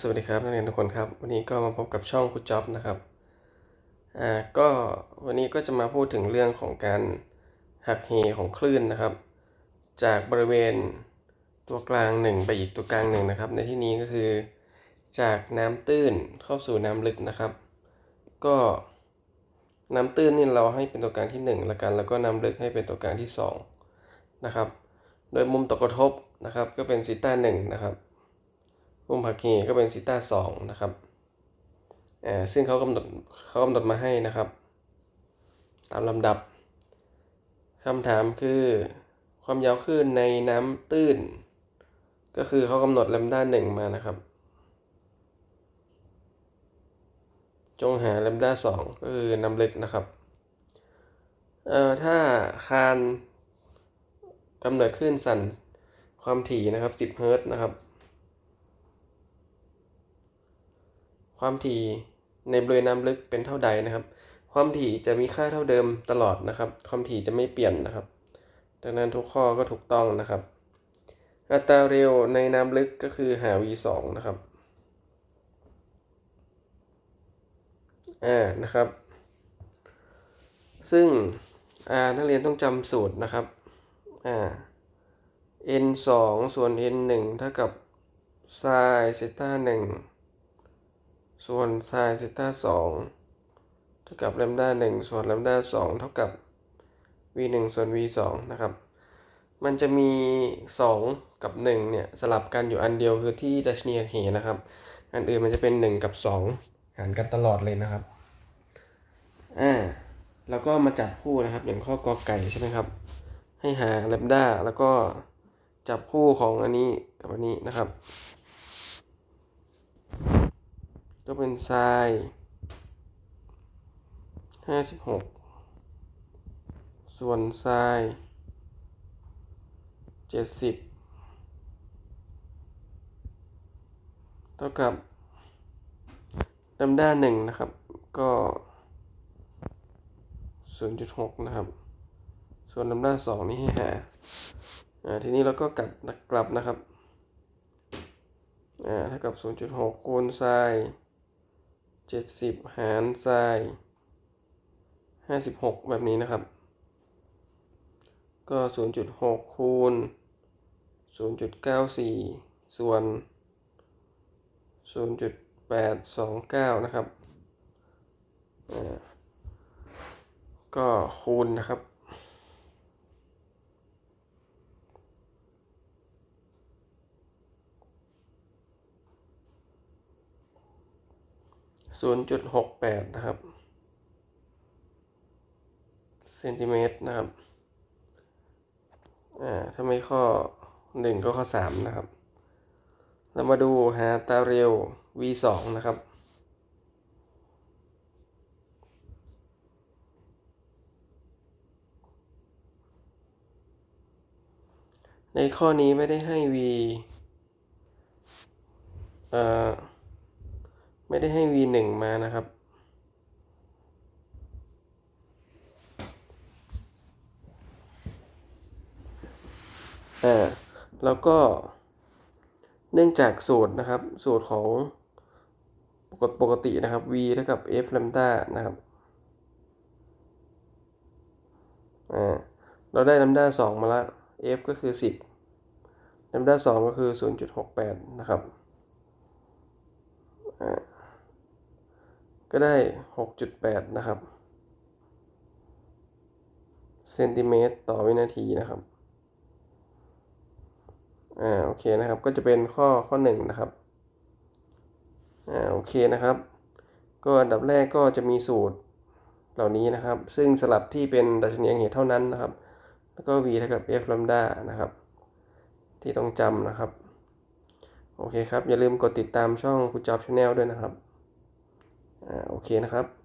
สวัสดีครับนักเรียนทุกคนครับ วันนี้ก็มาพบกับช่องคุณจ็อบนะครับอ่าก็วันนี้ก็จะมาพูดถึงเรื่องของการหักเหของคลื่นนะครับ จากบริเวณตัวกลางหนึ่งไปอีกตัวกลางหนึ่งนะครับ ในที่นี้ก็คือจากน้ำตื้นเข้าสู่น้ำลึกนะครับ ก็น้ำตื้นนี่เราให้เป็นตัวกลางที่1ละกันแล้วก็น้ำลึกให้เป็นตัวกลางที่2นะครับโดยมุมตกกระทบนะครับ ก็เป็นซีต้าหนึ่งนะครับ มุมหักเหก็เป็นซีต้าสองนะครับอ่าซึ่งเขากำหนดเขากำหนดมาให้นะครับ ตามลำดับคำถามคือความยาวคลื่นในน้ำตื้น ก็คือเขากำหนดแลมด้าหนึ่งมานะครับ จงหาแลมด้าสองก็คือน้ำลึกนะครับเอ่อถ้าคานกำเนิดคลื่นสั่นความถี่นะครับ 10 เฮิร์ตนะครับ ความถี่ในบริเวณน้ำลึกเป็นเท่าใดนะครับ ความถี่จะมีค่าเท่าเดิมตลอดนะครับ ความถี่จะไม่เปลี่ยนนะครับ ดังนั้นทุกข้อก็ถูกต้องนะครับ อัตราเร็วในน้ำลึกก็คือหา v 2นะครับอ่านะครับ ซึ่งอ่านักเรียนต้องจำสูตรนะครับอ่า n 2ส่วน n 1เท่ากับ sin เซต้า1 ส่วน sin เซต้า2เท่ากับแลมด้า1ส่วนแลมด้า2เท่ากับ v 1ส่วน v 2นะครับ มันจะมี2กับ1เนี่ยสลับกันอยู่อันเดียวคือที่ดัชนีเหนะครับ อันอื่นมันจะเป็น1กับ2หารกันตลอดเลยนะครับอ่าแล้วก็มาจับคู่นะครับอย่างข้อกอไก่ใช่ไหมครับ ให้หาแลมด้าแล้วก็จับคู่ของอันนี้กับอันนี้นะครับ ก็เป็นไซน์ห้าสิบหกส่วนไซน์เจ็ดสิบเท่ากับลมด้าหนึ่งนะครับ ก็ศูนย์จุดหกนะครับ ส่วนลำด้าสองนี่ให้หาอ่าทีนี้เราก็กลับกลับนะครับ อ่าเท่ากับ 0.6 คูณไซน์ 70หารไซน์56แบบนี้นะครับ ก็0.6คูณ0.94ส่วน0.829นะครับ ก็คูณนะครับ ศูนย์จุดหกแปดนะครับเซนติเมตรนะครับ อ่า ถ้าไม่ข้อหนึ่งก็ข้อสามนะครับ เรามาดูหาตาเร็ว v สองนะครับ ในข้อนี้ไม่ได้ให้ v เอ่อ ไม่ได้ให้ v หนึ่งมานะครับ อ่า แล้วก็เนื่องจากสูตรนะครับ สูตรของปกติปกตินะครับ v เท่ากับ f lambda นะครับ อ่า เราได้ lambda สองมาแล้ว f ก็คือ 10 lambda สองก็คือ 0.68 นะครับ อ่า ก็ได้ 6.8 นะครับ เซนติเมตรต่อวินาทีนะครับ อ่า โอเคนะครับ ก็จะเป็นข้อข้อหนึ่งนะครับ อ่า โอเคนะครับ ก็อันดับแรกก็จะมีสูตรเหล่านี้นะครับ ซึ่งสลับที่เป็นดัชนีอิงเหตุเท่านั้นนะครับ แล้วก็ v เท่ากับ f lambda นะครับ ที่ต้องจำนะครับ โอเคครับ อย่าลืมกดติดตามช่องคุณจอบชาแนลด้วยนะครับ อ่าโอเคนะครับ